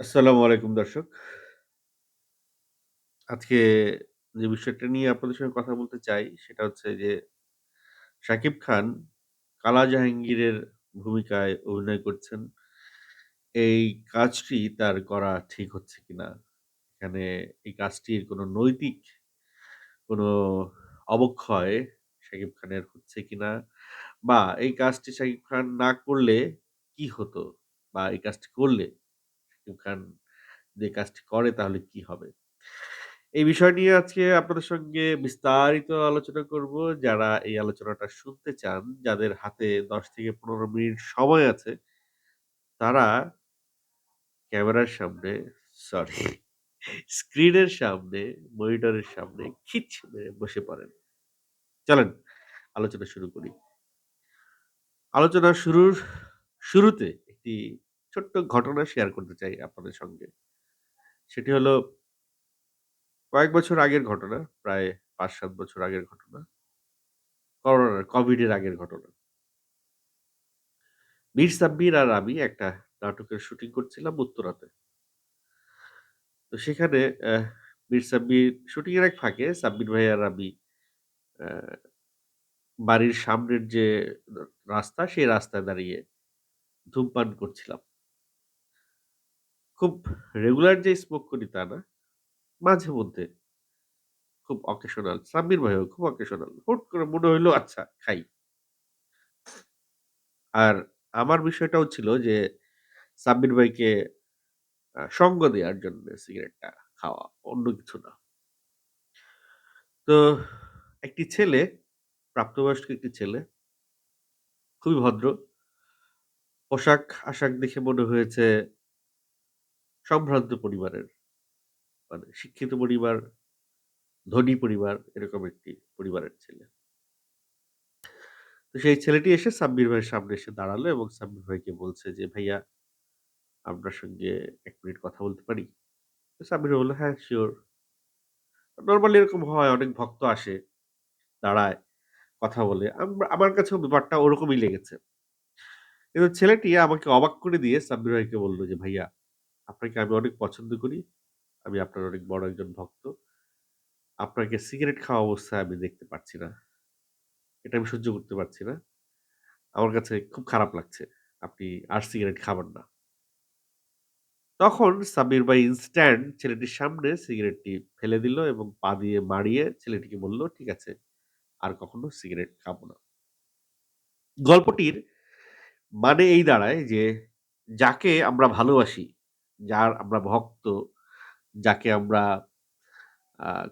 আসসালামু আলাইকুম দর্শক। আজকে যে বিষয়টা নিয়ে আপনাদের সঙ্গে কথা বলতে চাই, সেটা হচ্ছে যে শাকিব খান কালা জাহাঙ্গীরের ভূমিকায় অভিনয় করছেন। এই কাজটি তার করা ঠিক হচ্ছে কিনা? এখানে এই কাজটির কোনো নৈতিক কোনো অবক্ষয় শাকিব খানের হচ্ছে কিনা? বা এই কাজটি শাকিব খান না করলে কি হতো? বা এই কাজটি করলে শাকিব খান যে কাজটি করে তাহলে কি হবে? এই বিষয় নিয়ে আজকে আপনাদের সঙ্গে বিস্তারিত আলোচনা করব। যারা এই আলোচনাটা শুনতে চান, যাদের হাতে ১০ থেকে ১৫ মিনিট সময় আছে, তারা ক্যামেরার সামনে সরি স্ক্রিনের সামনে, মনিটরের সামনে খিচ মেরে বসে পড়েন। চলেন আলোচনা শুরু করি। আলোচনা শুরুর শুরুতে একটি ছোট্ট ঘটনা শেয়ার করতে চাই আপনাদের সঙ্গে। সেটি হলো কয়েক বছর আগের ঘটনা, প্রায় ৫-৭ বছর আগের ঘটনা। করোনার কোভিড এর আগের ঘটনা। মীর সাব্বির আর আমি একটা নাটকের শুটিং করছিলাম উত্তরাতে। তো সেখানে অ্যা মীর সাব্বির শুটিং এর এক ফাঁকে সাব্বির ভাই আর আমি বাড়ির সামনের যে রাস্তা, সেই রাস্তায় দাঁড়িয়ে ধূমপান করছিলাম। খুব রেগুলার যে স্মোক করি তা না। মাঝে মধ্যে খুব অকেশনাল। সাব্বির ভাইও খুব অকেশনাল। হুট করে মনে হইল আচ্ছা খাই। আর আমার বিষয়টাও ছিল যে সাব্বির ভাইকে সঙ্গ দেওয়ার জন্যে সিগারেটটা খাওয়া, অন্য কিছু না। তো একটি ছেলে, প্রাপ্তবয়স্ক একটি ছেলে, খুবই ভদ্র। পোশাক-আশাক দেখে মনে হয়েছে সম্ভ্রান্ত পরিবারের। মানে শিক্ষিত পরিবার, ধনী পরিবার এরকম একটি পরিবারের ছেলে। তো সেই ছেলেটি এসে সাব্বির ভাইয়ের সামনে এসে দাঁড়াল এবং সাব্বির ভাইকে বলছে যে, "ভাইয়া আপনার সঙ্গে এক মিনিট কথা বলতে পারি?" তো সাব্বির বলল, "হ্যাঁ, শিওর নর্মালি এরকম হয়, অনেক ভক্ত আসে, দাঁড়ায়, কথা বলে। আম আমার কাছেও ব্যাপারটা ওরকমই লেগেছে। কিন্তু ছেলেটি আমাকে অবাক করে দিয়ে সাব্বির ভাইকে বলল যে, "ভাইয়া, আপনাকে আমি অনেক পছন্দ করি। আমি আপনার অনেক বড় একজন ভক্ত। আপনাকে সিগারেট খাওয়া অবস্থায় আমি দেখতে পাচ্ছি না। এটা আমি সহ্য করতে পারছি না। আমার কাছে খুব খারাপ লাগছে। আপনি আর সিগারেট খাবেন না।" তখন সাব্বির ভাই ইনস্ট্যান্ট ছেলেটির সামনে সিগারেটটি ফেলে দিল এবং পা দিয়ে মারিয়ে ছেলেটিকে বলল, "ঠিক আছে, আর কখনো সিগারেট খাব না।" গল্পটির মানে এই দাঁড়ায় যে, যাকে আমরা ভালোবাসি, যার আমরা ভক্ত, যাকে আমরা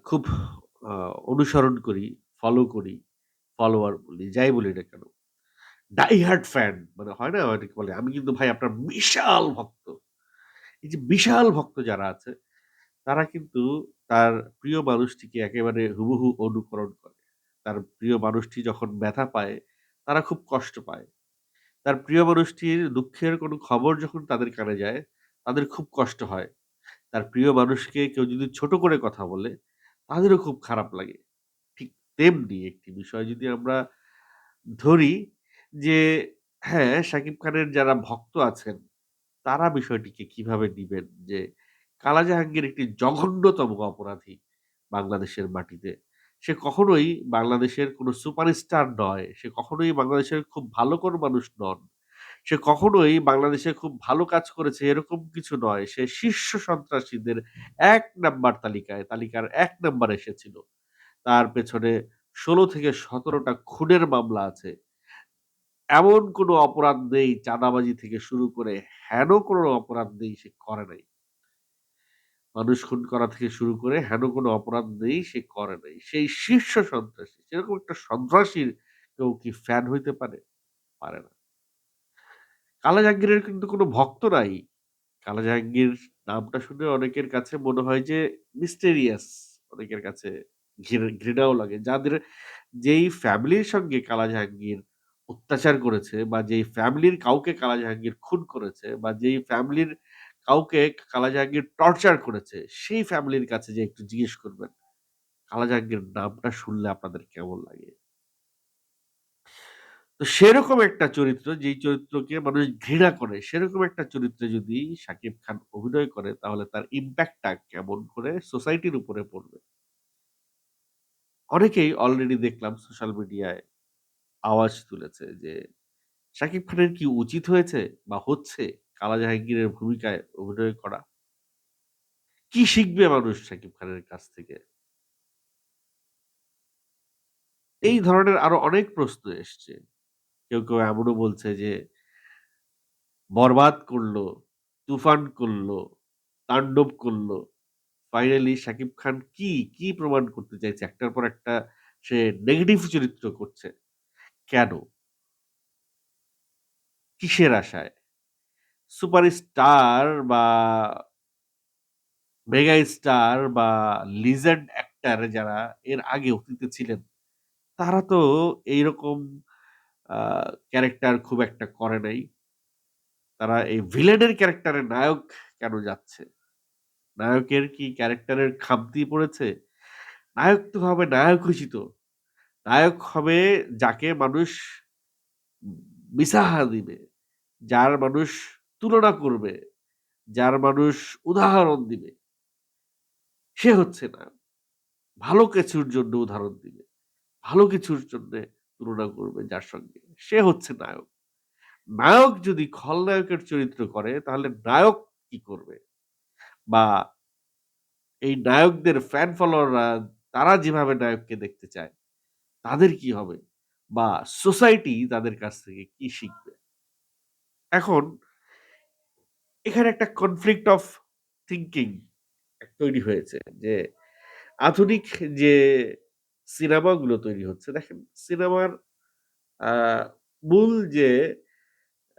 খুব অনুসরণ করি, ফলো করি, ফলোয়ার বলি, যাই বলি না কেন। ডাই হার্ড ফ্যান মানে হয় না? অনেকে বলে, "আমি কিন্তু ভাই আপনার বিশাল ভক্ত।" এই যে বিশাল ভক্ত যারা আছে, তারা কিন্তু তার প্রিয় মানুষটিকে একেবারে হুবহু অনুকরণ করে। তার প্রিয় মানুষটি যখন ব্যথা পায়, তারা খুব কষ্ট পায়। তার প্রিয় মানুষটির দুঃখের কোনো খবর যখন তাদের কানে যায়, তাদের খুব কষ্ট হয়। তার প্রিয় মানুষকে কেউ যদি ছোট করে কথা বলে, তাদেরও খুব খারাপ লাগে। ঠিক তেমনি একটি বিষয় যদি আমরা ধরি যে হ্যাঁ, শাকিব খানের যারা ভক্ত আছেন, তারা বিষয়টিকে কীভাবে নিবেন যে কালা জাহাঙ্গীর একটি জঘন্যতম অপরাধী বাংলাদেশের মাটিতে। সে কখনোই বাংলাদেশের কোনো সুপারস্টার নয়। সে কখনোই বাংলাদেশের খুব ভালো কোনো মানুষ নন। সে কখনোই বাংলাদেশে খুব ভালো কাজ করেছে এরকম কিছু নয়। সে শীর্ষ সন্ত্রাসীদের এক নাম্বার তালিকায়, তালিকার এক নাম্বার এসেছিল। তার পেছনে ১৬ থেকে সতেরোটা খুনের মামলা আছে। এমন কোনো অপরাধ নেই চাঁদাবাজি থেকে শুরু করে হেন কোনো অপরাধ নেই সে করে নাই। মানুষ খুন করা থেকে শুরু করে হেন কোনো অপরাধ নেই সে করে নাই। সেই শীর্ষ সন্ত্রাসী। সেরকম একটা সন্ত্রাসীর কেউ কি ফ্যান হইতে পারে? পারে না। কালা জাহাঙ্গীরের কিন্তু কোনো ভক্ত নাই। কালা জাহাঙ্গীর নামটা শুনে অনেকের কাছে মনে হয় যে মিস্টেরিয়াস। অনেকের কাছে ঘৃ ঘৃণাও লাগে। যাদের যেই ফ্যামিলির সঙ্গে কালা জাহাঙ্গীর অত্যাচার করেছে বা যেই ফ্যামিলির কাউকে কালা জাহাঙ্গীর খুন করেছে বা যেই ফ্যামিলির কাউকে কালা জাহাঙ্গীর টর্চার করেছে, সেই ফ্যামিলির কাছে যেয়ে একটু জিজ্ঞেস করবেন, কালা জাহাঙ্গীর নামটা শুনলে আপনাদের কেমন লাগে? তো সেরকম একটা চরিত্র, যেই চরিত্রকে মানুষ ঘৃণা করে, সেরকম একটা চরিত্রে যদি শাকিব খান অভিনয় করে, তাহলে তার ইম্প্যাক্টটা কেমন করে সোসাইটির উপরে পড়বে? অনেকেই অলরেডি দেখলাম সোশ্যাল মিডিয়ায় আওয়াজ তুলেছে যে, শাকিব খানের কি উচিত হয়েছে বা হচ্ছে কালা জাহাঙ্গীরের ভূমিকায় অভিনয় করা? কি শিখবে মানুষ শাকিব খানের কাছ থেকে? এই ধরনের আরও অনেক প্রশ্ন এসছে। কেউ, কেউ এমনও বলছে যে বরবাদ করল, তুফান করল, তাণ্ডব করল। ফাইনালি শাকিব খান কি, কি প্রমাণ করতে চাইছে? একটার পর একটা সে নেগেটিভ চরিত্র করছে। কেন? কিসের আশায়? সুপারস্টার বা মেগা স্টার বা লিজেন্ড অ্যাক্টর যারা এর আগে অতীতে ছিলেন, তারা তো এইরকম ক্যারেক্টার খুব একটা করে নাই। তারা এই ভিলেনের ক্যারেক্টারের নায়ক কেন যাচ্ছে? নায়কের কি ক্যারেক্টারের খামতি পড়েছে? নায়ক তো হবে নায়ক রচিত। নায়ক হবে যাকে মানুষ মিসাহা দিবে, যার মানুষ তুলনা করবে, যার মানুষ উদাহরণ দিবে। সে হচ্ছে না ভালো কিছুর জন্য উদাহরণ দিবে। ভালো কিছুর জন্যে তুলনা করবে যার সঙ্গে, সে হচ্ছে নায়ক। নায়ক যদি খলনায়কের চরিত্র করে তাহলে নায়ক কি করবে? বা এই নায়কদের ফ্যান ফলোয়াররা তারা যেভাবে নায়ককে দেখতে চায়, তাদের কি হবে? বা সোসাইটি তাদের কাছ থেকে কি শিখবে? এখন এখানে একটা কনফ্লিক্ট অফ থিংকিং তৈরি হয়েছে যে আধুনিক যে সিনেমাগুলো তৈরি হচ্ছে দেখেন, সিনেমার মূল যে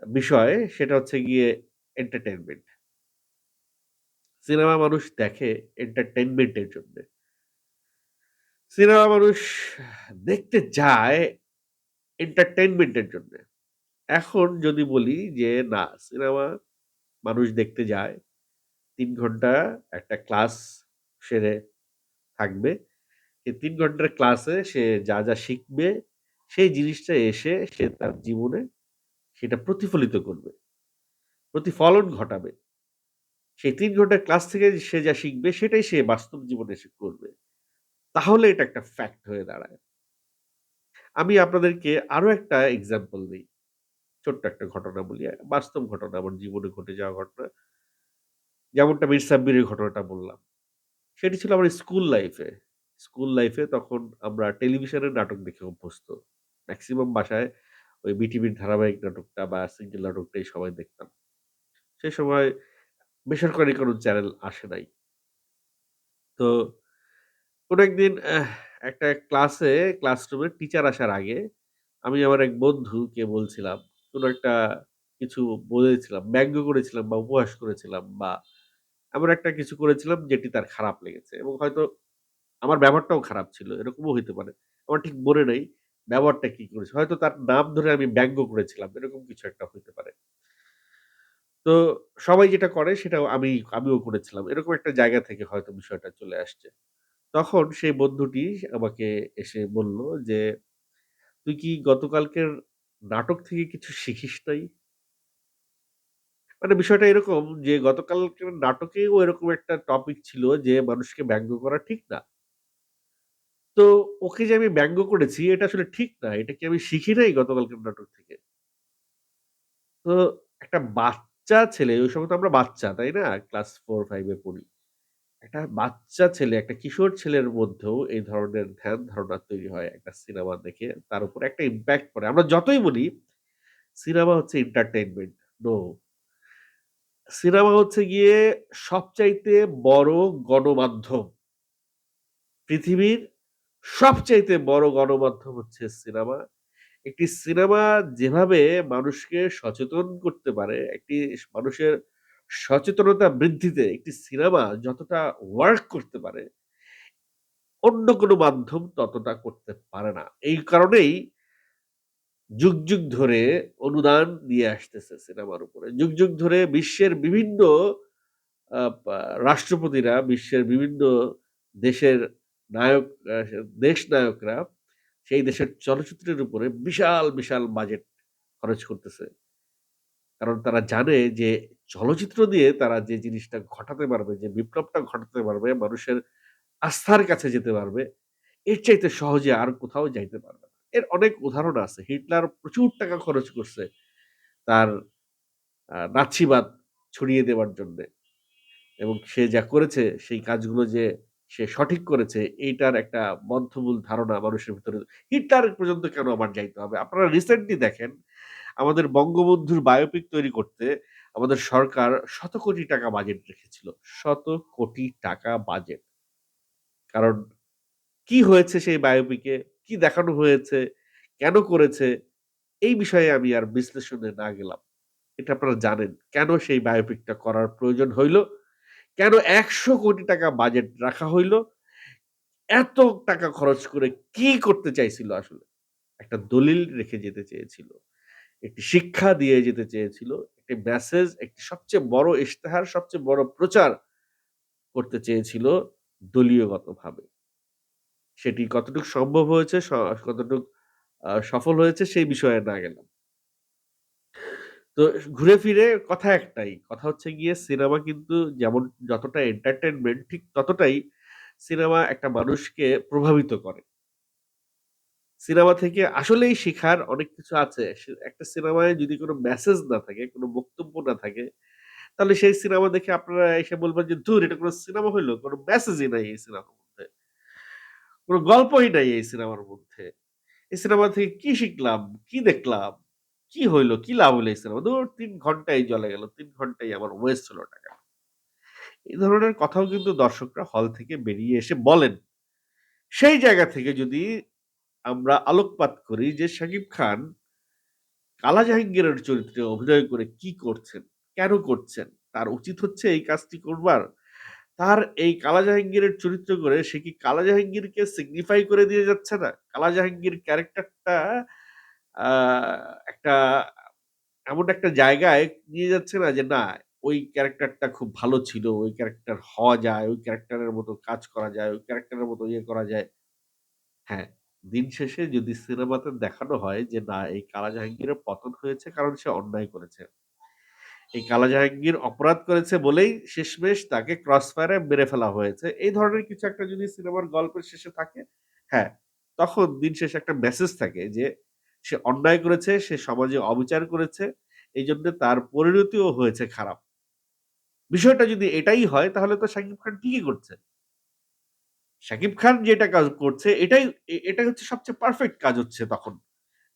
বিষয় সেটা হচ্ছে গিয়ে এন্টারটেনমেন্ট সিনেমা মানুষ দেখে এন্টারটেনমেন্টের জন্য সিনেমা মানুষ দেখতে যায় এন্টারটেইনমেন্ট এর জন্যে। এখন যদি বলি যে, না, সিনেমা মানুষ দেখতে যায়, তিন ঘণ্টা একটা ক্লাস সেরে থাকবে। এই তিন ঘণ্টার ক্লাসে সে যা, যা শিখবে সেই জিনিসটা এসে সে তার জীবনে সেটা প্রতিফলিত করবে। প্রতিফলন ঘটাবে। সেই তিন ঘণ্টার ক্লাস থেকে সে যা শিখবে সেটাই সে বাস্তব জীবনে এসে করবে। তাহলে এটা একটা ফ্যাক্ট হয়ে দাঁড়ায়। আমি আপনাদেরকে আরও একটা এক্সাম্পল দিই ছোট্ট একটা ঘটনা বলি। বাস্তব ঘটনা আমার জীবনে ঘটে যাওয়া ঘটনা। যেমনটা মীর সাব্বিরের ঘটনাটা বললাম। সেটি ছিল আমার স্কুল লাইফে। স্কুল লাইফে তখন আমরা টেলিভিশনের নাটক দেখে অভ্যস্ত। ম্যাক্সিমাম বাসায় ওই বিটিভির ধারাবাহিক নাটকটা বা সিঙ্গেল নাটকটাই সবাই দেখতাম। সে সময় বেসরকারি কোনো চ্যানেল আসে নাই। তো কোনো একদিন একটা ক্লাসে ক্লাসরুমে টিচার আসার আগে আমি আমার এক বন্ধুকে বলছিলাম, কোনো একটা কিছু বলেছিলাম, ব্যঙ্গ করেছিলাম বা উপহাস করেছিলাম বা এমন একটা কিছু করেছিলাম যেটি তার খারাপ লেগেছে এবং হয়তো আমার ব্যবহারটাও খারাপ ছিল। এরকমও হইতে পারে। আমার ঠিক মনে নেই ব্যবহারটা কি করেছে হয়তো তার নাম ধরে আমি ব্যঙ্গ করেছিলাম। এরকম কিছু একটা হইতে পারে। তো সবাই যেটা করে সেটাও আমি আমিও করেছিলাম। এরকম একটা জায়গা থেকে হয়তো বিষয়টা চলে আসছে। তখন সেই বন্ধুটি আমাকে এসে বলল যে, "তুই কি গতকালকের নাটক থেকে কিছু শিখিস নাই?" মানে বিষয়টা এরকম যে গতকালকের নাটকেও এরকম একটা টপিক ছিল যে মানুষকে ব্যঙ্গ করা ঠিক না। তো ওকে যে আমি ব্যঙ্গ করেছি এটা আসলে ঠিক না। এটা কি আমি শিখি নাই গতকালকের নাটক থেকে? তো একটা বাচ্চা ছেলে, ওই সময় তো আমরা বাচ্চা, তাই না? ক্লাস 4-5 এ পড়ি। একটা বাচ্চা ছেলে, একটা কিশোর ছেলের মধ্যেও এই ধরনের ধ্যান ধারণা তৈরি হয় একটা সিনেমা দেখে। তার উপর একটা ইমপ্যাক্ট পড়ে। আমরা যতই বলি সিনেমা হচ্ছে এন্টারটেইনমেন্ট, নো। সিনেমা হচ্ছে গিয়ে সবচাইতে বড় গণমাধ্যম। পৃথিবীর সবচাইতে বড় গণমাধ্যম হচ্ছে সিনেমা। একটি সিনেমা যেভাবে মানুষকে সচেতন করতে পারে, একটি মানুষের সচেতনতা বৃদ্ধিতে একটি সিনেমা যতটা ওয়ার্ক করতে পারে অন্য কোনো মাধ্যম ততটা করতে পারে না। এই কারণেই যুগ, যুগ ধরে অনুদান দিয়ে আসতেছে সিনেমার উপরে। যুগ, যুগ ধরে বিশ্বের বিভিন্ন রাষ্ট্রপতিরা, বিশ্বের বিভিন্ন দেশের নায়ক দেশ নায়করা সেই দেশের চলচ্চিত্রের উপরে বিশাল, বিশাল বাজেট খরচ করতেছে। কারণ তারা জানে যে চলচ্চিত্র দিয়ে তারা যে জিনিসটা ঘটাতে পারবে, যে বিপ্লবটা ঘটাতে পারবে, মানুষের আস্থার কাছে যেতে পারবে, এর চাইতে সহজে আর কোথাও যাইতে পারবে না। এর অনেক উদাহরণ আছে। হিটলার প্রচুর টাকা খরচ করছে তার আ নাৎসিবাদ ছড়িয়ে দেওয়ার জন্যে। এবং সে যা করেছে সেই কাজগুলো যে সে সঠিক করেছে, এইটার একটা বদ্ধমূল ধারণা মানুষের ভিতরে হিটলার পর্যন্ত কেন আমার যাইতে হবে? আপনারা রিসেন্টলি দেখেন, আমাদের বঙ্গবন্ধুর বায়োপিক তৈরি করতে আমাদের সরকার শত কোটি টাকা বাজেট রেখেছিল। শত কোটি টাকা বাজেট। কারণ কি হয়েছে সেই বায়োপিকে? কি দেখানো হয়েছে? কেন করেছে? এই বিষয়ে আমি আর বিশ্লেষণে না গেলাম। এটা আপনারা জানেন। কেন সেই বায়োপিকটা করার প্রয়োজন হইল? কেন ১০০ কোটি টাকা বাজেট রাখা হইল? এত টাকা খরচ করে কি করতে চাইছিল আসলে? একটা দলিল রেখে যেতে চেয়েছিল। একটি শিক্ষা দিয়ে যেতে চেয়েছিল। একটি মেসেজ, একটি সবচেয়ে বড় ইশতেহার, সবচেয়ে বড় প্রচার করতে চেয়েছিল দলীয়গতভাবে। সেটি কতটুকু সম্ভব হয়েছে, কতটুক সফল হয়েছে সেই বিষয়ে না গেলাম। তো ঘুরে ফিরে কথা একটাই। কথা হচ্ছে গিয়ে সিনেমা কিন্তু যেমন যতটা এন্টারটেনমেন্ট ঠিক ততটাই সিনেমা একটা মানুষকে প্রভাবিত করে। সিনেমা থেকে আসলেই শেখার অনেক কিছু আছে। একটা সিনেমায় যদি কোনো মেসেজ না থাকে, কোনো বক্তব্য না থাকে, তাহলে সেই সিনেমা দেখে আপনারা এসে বলবেন যে, "ধুর এটা কোনো সিনেমা হইল? কোনো মেসেজই নাই এই সিনেমার মধ্যে। কোনো গল্পই নাই এই সিনেমার মধ্যে। এই সিনেমা থেকে কি শিখলাম? কি দেখলাম? কি হইল? কি লাভ হইল এই সিনেমা? ধুর ৩ ঘন্টাই চলে গেল। ৩ ঘন্টাই আমার ওয়েস্ট হলো টাকা।" এই ধরনের কথাও কিন্তু দর্শকরা হল থেকে বেরিয়ে এসে বলেন। সেই জায়গা থেকে যদি আমরা আলোকপাত করি যে শাকিব খান কালা জাহাঙ্গীরের চরিত্রে অভিনয় করে কি করছেন? কেন করছেন? তার উচিত হচ্ছে এই কাজটি করবার। তার এই কালা জাহাঙ্গীরের চরিত্র করে সে কি কালা জাহাঙ্গীরকে সিগনিফাই করে দিয়ে যাচ্ছে না? কালা জাহাঙ্গীর ক্যারেক্টারটা একটা এমন একটা জায়গায় নিয়ে যাচ্ছে না যে না ওই ক্যারেক্টারটা খুব ভালো ছিল। ওই ক্যারেক্টার হওয়া যায়, ওই ক্যারেক্টারের মতো কাজ করা যায়, ওই ক্যারেক্টারের মতো ইয়ে করা যায়। হ্যাঁ, দিন শেষে যদি সিনেমাতে দেখানো হয় যে না এই কালা জাহাঙ্গীরের পতন হয়েছে কারণ সে অন্যায় করেছে। এই কালা জাহাঙ্গীর অপরাধ করেছে বলেই শেষমেশ তাকে ক্রস ফায়ার মেরে ফেলা হয়েছে। এই ধরনের কিছু একটা যদি সিনেমার গল্পের শেষে থাকে, হ্যাঁ, তখন দিন শেষে একটা মেসেজ থাকে যে সে অন্যায় করেছে, সে সমাজে অবিচার করেছে। এই জন্য তার পরিণতিও হয়েছে খারাপ। বিষয়টা যদি এটাই হয় তাহলে তো শাকিব খান ঠিকই করছে। শাকিব খান যেটা কাজ করছে এটাই এটা হচ্ছে সবচেয়ে পারফেক্ট কাজ হচ্ছে তখন।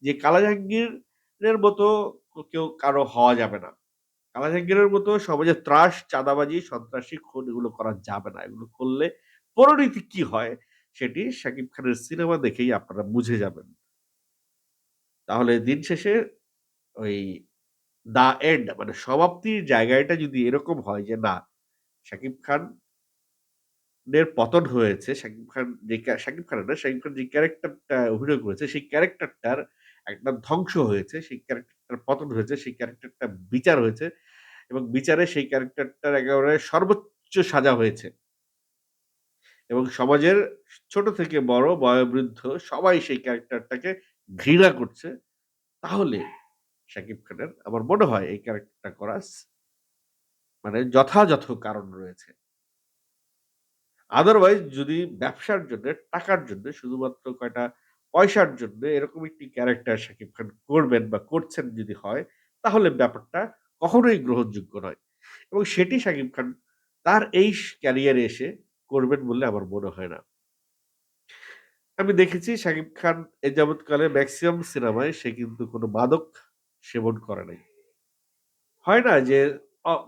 যে কালা জাহাঙ্গীরের মতো কেউ কারও হওয়া যাবে না। কালা জাহাঙ্গীরের মতো সমাজে ত্রাস, চাঁদাবাজি, সন্ত্রাসী, খুন এগুলো করা যাবে না। এগুলো করলে পরিণতি কি হয় সেটি শাকিব খানের সিনেমা দেখেই আপনারা বুঝে যাবেন। তাহলে দিন শেষে ওই দ্য এন্ড মানে সমাপ্তির জায়গাটা যদি এরকম হয় যে না শাকিব খান এর পতন হয়েছে। শাকিব খান যে শাকিব খানের না, শাকিব খান যে ক্যারেক্টারটা অভিনয় করেছে সেই ক্যারেক্টারটার একটা ধ্বংস হয়েছে। সেই ক্যারেক্টারটার পতন হয়েছে। সেই ক্যারেক্টারটা বিচার হয়েছে এবং বিচারে সেই ক্যারেক্টারটার একেবারে সর্বোচ্চ সাজা হয়েছে। এবং সমাজের ছোট থেকে বড়, বয়োবৃদ্ধ সবাই সেই ক্যারেক্টারটাকে ঘৃণা করছে। তাহলে শাকিব খানের আমার মনে হয় এই ক্যারেক্টারটা করা মানে যথাযথ কারণ রয়েছে। আদারওয়াইজ যদি ব্যবসার জন্য টাকার জন্যে শুধুমাত্র কয়টা পয়সার জন্যে এরকম একটি ক্যারেক্টার শাকিব খান করবেন বা করছেন যদি হয়, তাহলে ব্যাপারটা কখনোই গ্রহণযোগ্য নয়। এবং সেটি শাকিব খান তার এই ক্যারিয়ারে এসে করবেন বলে আমার মনে হয় না। আমি দেখেছি শাকিব খান এ যাবৎকালে ম্যাক্সিমাম সিনেমায় সে কিন্তু কোনো মাদক সেবন করে নাই। হয় না যে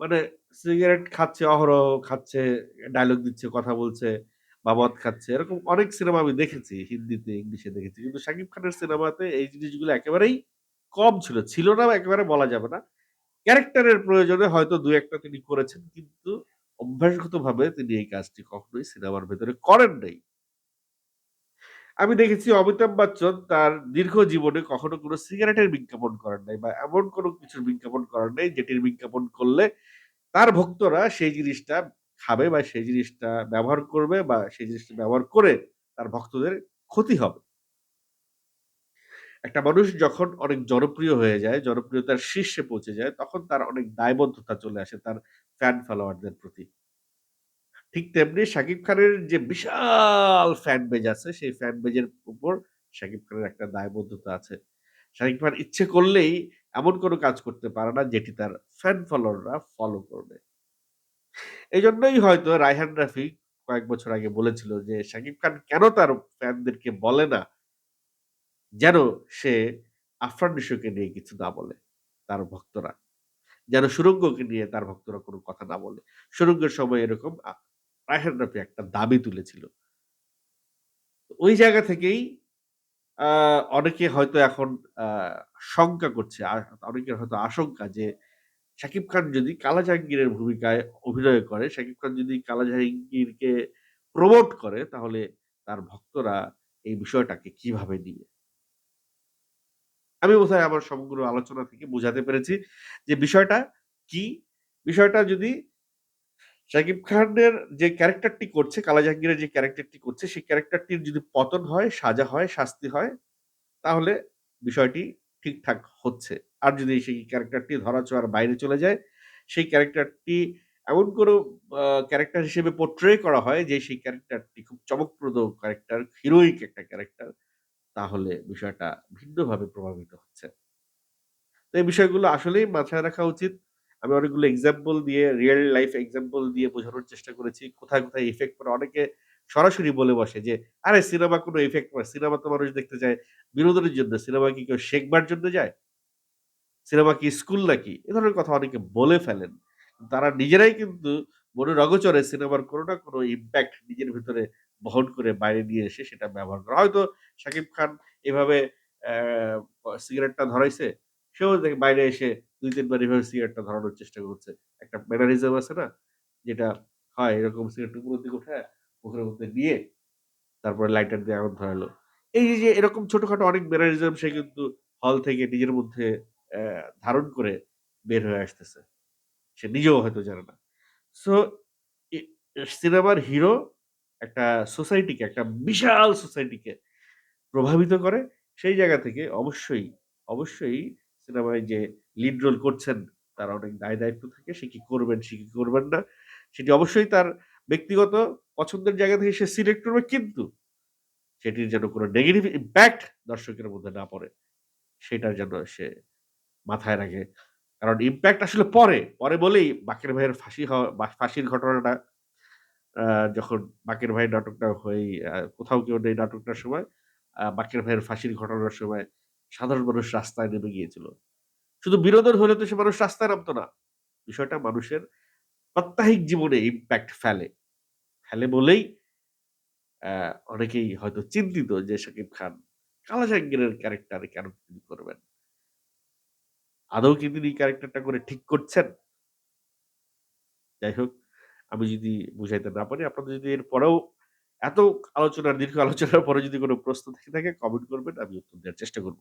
মানে সিগারেট খাচ্ছে, অহরহ খাচ্ছে, ডায়লগ দিচ্ছে, কথা বলছে বা মদ খাচ্ছে। এরকম অনেক সিনেমা আমি দেখেছি। হিন্দিতে, ইংলিশে দেখেছি। কিন্তু শাকিব খানের সিনেমাতে এই জিনিসগুলো একেবারেই কম ছিল। ছিল না একেবারে বলা যাবে না। ক্যারেক্টারের প্রয়োজনে হয়তো দু একটা তিনি করেছেন। কিন্তু অভ্যাসগতভাবে তিনি এই কাজটি কখনোই সিনেমার ভেতরে করেন নাই। আমি দেখেছি অমিতাভ বচ্চন তার দীর্ঘ জীবনে কখনো কোনো সিগারেটের বিজ্ঞাপন করেন নাই বা এমন কোনো কিছুর বিজ্ঞাপন করেন নাই যেটির বিজ্ঞাপন করলে তার ভক্তরা সেই জিনিসটা খাবে বা সেই জিনিসটা ব্যবহার করবে বা সেই জিনিসটা ব্যবহার করে তার ভক্তদের ক্ষতি হবে। একটা মানুষ যখন অনেক জনপ্রিয় হয়ে যায়, জনপ্রিয়তার শীর্ষে পৌঁছে যায়, তখন তার অনেক দায়বদ্ধতা চলে আসে তার ফ্যান ফলোয়ারদের প্রতি। ঠিক তেমনি শাকিব খানের যে বিশাল ফ্যান বেজ আছে, সেই ফ্যান বেজের উপর শাকিব খানের একটা দায়বদ্ধতা আছে। শাকিব খান ইচ্ছে করলেই এমন কোনো কাজ করতে পারে না যেটি তার ফ্যান ফলোয়াররা ফলো করবে। এজন্যই হয়তো রায়হান রাফি কয়েক বছর আগে বলেছিল যে, শাকিব খান কেন তার ফ্যানদেরকে বলে না যেন সে আফরান নিশোকে নিয়ে কিছু না বলে, তার ভক্তরা। যেন সুরঙ্গকে নিয়ে তার ভক্তরা কোনো কথা না বলে। সুরঙ্গের সময় এরকম রাফি একটা দাবি তুলেছিল। ওই জায়গা থেকেই অনেকে হয়তো এখন শঙ্কা করছে। অনেকের হয়তো আশঙ্কা যে শাকিব খান যদি কালা জাহাঙ্গীরের ভূমিকায় অভিনয় করে, শাকিব খান যদি কালা জাহাঙ্গীরকে প্রমোট করে তাহলে তার ভক্তরা এই বিষয়টাকে কীভাবে নিবে? আমি বোধহয় আমার সমগ্র আলোচনা থেকে বোঝাতে পেরেছি যে বিষয়টা কি? বিষয়টা যদি শাকিব খানের যে ক্যারেক্টারটি করছে, কালা জাহাঙ্গীরের যে ক্যারেক্টারটি করছে, সেই ক্যারেক্টারটির যদি পতন হয়, সাজা হয়, শাস্তি হয়, তাহলে বিষয়টি ঠিকঠাক হচ্ছে। আর যদি সেই ক্যারেক্টারটি ধরা-ছোঁয়ার বাইরে চলে যায়, সেই ক্যারেক্টারটি এমন কোনো ক্যারেক্টার হিসেবে পোর্ট্রে করা হয় যে সেই ক্যারেক্টারটি খুব চমকপ্রদ ক্যারেক্টার, হিরোইক একটা ক্যারেক্টার, তাহলে বিষয়টা ভিন্নভাবে প্রভাবিত হচ্ছে। তো এই বিষয়গুলো আসলেই মাথায় রাখা উচিত। আমি অনেকগুলো এক্সাম্পল দিয়ে রিয়েল লাইফ এক্সাম্পল দিয়ে বোঝানোর চেষ্টা করেছি। কোথায়, কোথায় ইফেক্ট পড়ে। অনেকে সরাসরি বলে বসে যে, "আরে সিনেমা কোনো ইফেক্ট পড়ে। সিনেমা তো মানুষ দেখতে যায় বিনোদনের জন্য। সিনেমা কি কেউ শেখবার জন্য যায়? সিনেমা কি স্কুল নাকি?" এ ধরনের কথা অনেকে বলে ফেলেন। তারা নিজেরাই কিন্তু মনের অগোচরে সিনেমার কোনো না কোনো ইম্প্যাক্ট নিজের ভিতরে বহন করে বাইরে নিয়ে এসে সেটা ব্যবহার করে। হয়তো শাকিব খান এভাবে সিগারেটটা ধরাইছে। সেও বাইরে এসে ২-৩ বার এভাবে সিগারেটটা ধরানোর চেষ্টা করছে। একটা ম্যানারিজম আছে না? যেটা হয় এরকম সিগারেটটা উপরের দিকে উঠায়া মুখের মধ্যে নিয়ে তারপরে লাইটার দিয়ে আগুন ধরালো এই যে এরকম ছোটখাটো অনেক ম্যানারিজম সে কিন্তু হল থেকে নিজের মধ্যে ধারণ করে বের হয়ে আসতেছে। সে নিজেও হয়তো জানে না। সো সিনেমার হিরো একটা সোসাইটিকে, একটা বিশাল সোসাইটিকে প্রভাবিত করে। সেই জায়গা থেকে অবশ্যই, অবশ্যই সিনেমায় যে লিড রোল করছেন তার অনেক দায়-দায়িত্ব থাকে। সে কি করবেন, সে কি করবেন না। সেটি অবশ্যই তার ব্যক্তিগত পছন্দের জায়গা থেকে সে সিলেক্ট করবে কিন্তু সেটির যেন কোনো নেগেটিভ ইমপ্যাক্ট দর্শকের মধ্যে না পড়ে। সেটা যেন সে মাথায় রাখে। কারণ ইম্প্যাক্ট আসলে পরে। পরে বলেই বাকের ভাইয়ের ফাঁসি হওয়া ফাঁসির ঘটনাটা যখন বাকের ভাই নাটকটা হয়েই কোথাও কেউ নেই নাটকটার সময় বাকের ভাইয়ের ফাঁসির ঘটনার সময় সাধারণ মানুষ রাস্তায় নেমে গিয়েছিল। শুধু বিনোদন হলে তো সে মানুষ রাস্তায় নামত না। বিষয়টা মানুষের প্রাত্যহিক জীবনে ইমপ্যাক্ট ফেলে। ফেলে বলেই অনেকেই হয়তো চিন্তিত যে শাকিব খান কালা জাহাঙ্গীরের ক্যারেক্টারে কেন তিনি করবেন? আদৌ কি তিনি ক্যারেক্টারটা করে ঠিক করছেন? যাই হোক, আমি যদি বুঝাইতে না পারি, আপনাদের যদি এর পরেও এত আলোচনার দীর্ঘ আলোচনার পরে যদি কোনো প্রশ্ন থেকে থাকে কমেন্ট করবেন, আমি উত্তর দেওয়ার চেষ্টা করব।